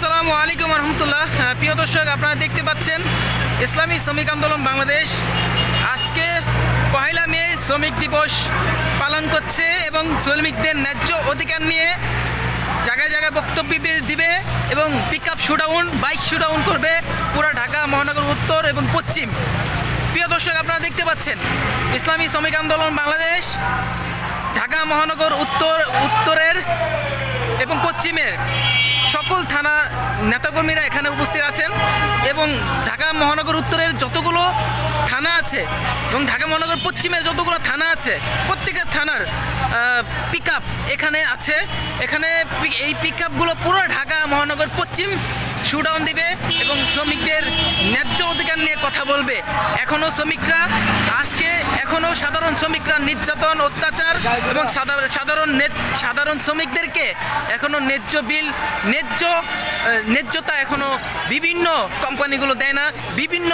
আসসালামু আলাইকুম রহমতুল্লাহ প্রিয় দর্শক, আপনারা দেখতে পাচ্ছেন, ইসলামী শ্রমিক আন্দোলন বাংলাদেশ। আজকে পহেলা মে শ্রমিক দিবস পালন করছে এবং শ্রমিকদের ন্যায্য অধিকার নিয়ে জায়গায় জায়গায় বক্তব্য দিবে- এবং pick up shutdown bike shutdown করবে পুরো ঢাকা, মহানগর, উত্তর এবং পশ্চিম। প্রিয় দর্শক, আপনারা দেখতে পাচ্ছেন, ইসলামী শ্রমিক আন্দোলন বাংলাদেশ, ঢাকা, মহানগর, উত্তর, উত্তরের এবং পশ্চিমের সকল থানা নেতাকর্মীরা এখানে উপস্থিত আছেন এবং ঢাকা মহানগর উত্তরের যতগুলো থানা আছে এবং ঢাকা মহানগর পশ্চিমের যতগুলো থানা আছে, প্রত্যেকের থানার পিক এখানে আছে। এখানে এই পিক আপগুলো পুরো ঢাকা মহানগর পশ্চিম শুডাউন দিবে এবং শ্রমিকদের ন্যায্য অধিকার নিয়ে কথা বলবে। এখনও শ্রমিকরা আজকে এখনও সাধারণ শ্রমিকরা নির্যাতন, অত্যাচার এবং সাধারণ সাধারণ শ্রমিকদেরকে এখনও ন্যায্য বিল, ন্যায্য ন্যায্যতা এখনও বিভিন্ন কোম্পানিগুলো দেয় না, বিভিন্ন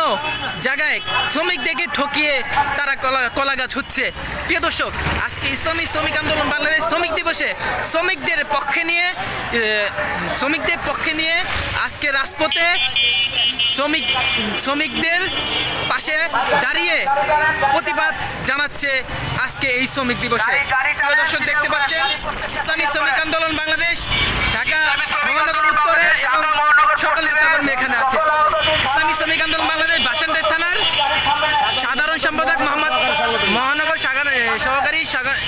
জায়গায় শ্রমিকদেরকে ঠকিয়ে তারা কলা কলা গাছ হচ্ছে। প্রিয় দর্শক, আজকে ইসলামী শ্রমিক আন্দোলন বাংলাদেশ দিবসে শ্রমিকদের পক্ষে নিয়ে শ্রমিকদের পক্ষে নিয়ে আজকে রাজপথে শ্রমিক, শ্রমিকদের পাশে দাঁড়িয়ে প্রতিবাদ জানাচ্ছে আজকে এই শ্রমিক দিবসে। দর্শক, দেখতে পাচ্ছেন, ইসলামী শ্রমিক আন্দোলন বাংলাদেশ ঢাকা মহানগর উত্তরের এবং সকল নেতাকর্মী এখানে আছে ইসলামী শ্রমিক আন্দোলন বাংলাদেশ বাসান্ডের থানার সাধারণ সম্পাদক মোহাম্মদ মহানগর সাগর সহকারী সাগর-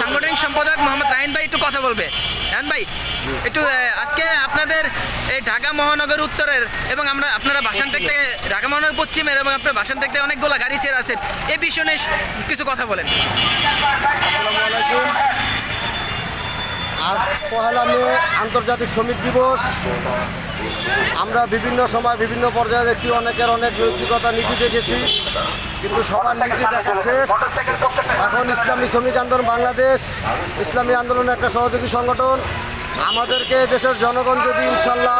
সাংগঠনিক সম্পাদক মোহাম্মদ রাহিন ভাই একটু কথা বলবে। রাহিন ভাই একটু আজকে আপনাদের এই ঢাকা মহানগর উত্তরের এবং আমরা আপনারা বাসানটেক থেকে ঢাকা মহানগর পশ্চিমের এবং আপনার বাসানটেক থেকে অনেকগুলো গাড়ি ছেড়ে আছেন এ বিষয়ে নিয়ে কিছু কথা বলেন। আসসালামু আলাইকুম। আজ পহেলা মে আন্তর্জাতিক শ্রমিক দিবস। আমরা বিভিন্ন সময় বিভিন্ন পর্যায়ে দেখছি, অনেকের অনেক নৈতিকতা নীতি দেখেছি, কিন্তু সবার নীতি দেখা শেষ। এখন ইসলামী শ্রমিক আন্দোলন বাংলাদেশ, ইসলামী আন্দোলনের একটা সহযোগী সংগঠন। আমাদেরকে দেশের জনগণ যদি ইনশাল্লাহ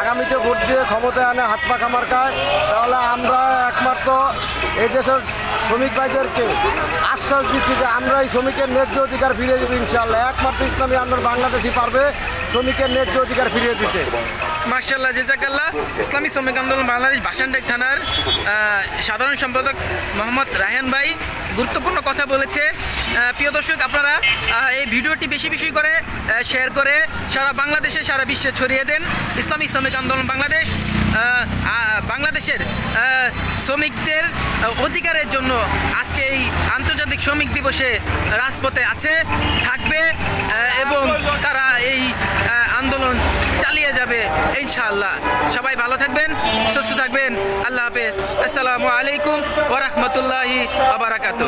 আগামীতে ভোট দিয়ে ক্ষমতায় আনে, হাত খামার খায়, তাহলে আমরা একমাত্র এই দেশের শ্রমিক ভাইদেরকে আশ্বাস দিচ্ছি যে আমরা এই শ্রমিকের ন্যায্য অধিকার ফিরিয়ে দেবো ইনশাল্লাহ। একমাত্র ইসলামী আন্দোলন বাংলাদেশই পারবে শ্রমিকের ন্যায্য অধিকার ফিরিয়ে দিতে। মার্শাল্লাহ জেজাকাল্লাহ ইসলামী শ্রমিক আন্দোলন বাংলাদেশ বাসানটেক থানার সাধারণ সম্পাদক মোহাম্মদ রায়হান ভাই গুরুত্বপূর্ণ কথা বলেছে। প্রিয় দর্শক, আপনারা এই ভিডিওটি বেশি বেশি করে শেয়ার করে সারা বাংলাদেশে, সারা বিশ্বে ছড়িয়ে দেন ইসলামী শ্রমিক আন্দোলন বাংলাদেশ। বাংলাদেশের শ্রমিকদের অধিকারের জন্য আজকে এই আন্তর্জাতিক শ্রমিক দিবসে রাজপথে আছে, থাকবে এবং তারা এই আন্দোলন ইনশাআল্লাহ। সবাই ভালো থাকবেন সুস্থ থাকবেন। আল্লাহ হাফেজ। আসসালামু আলাইকুম ওরহমতুল্লাহি আবরাকাতু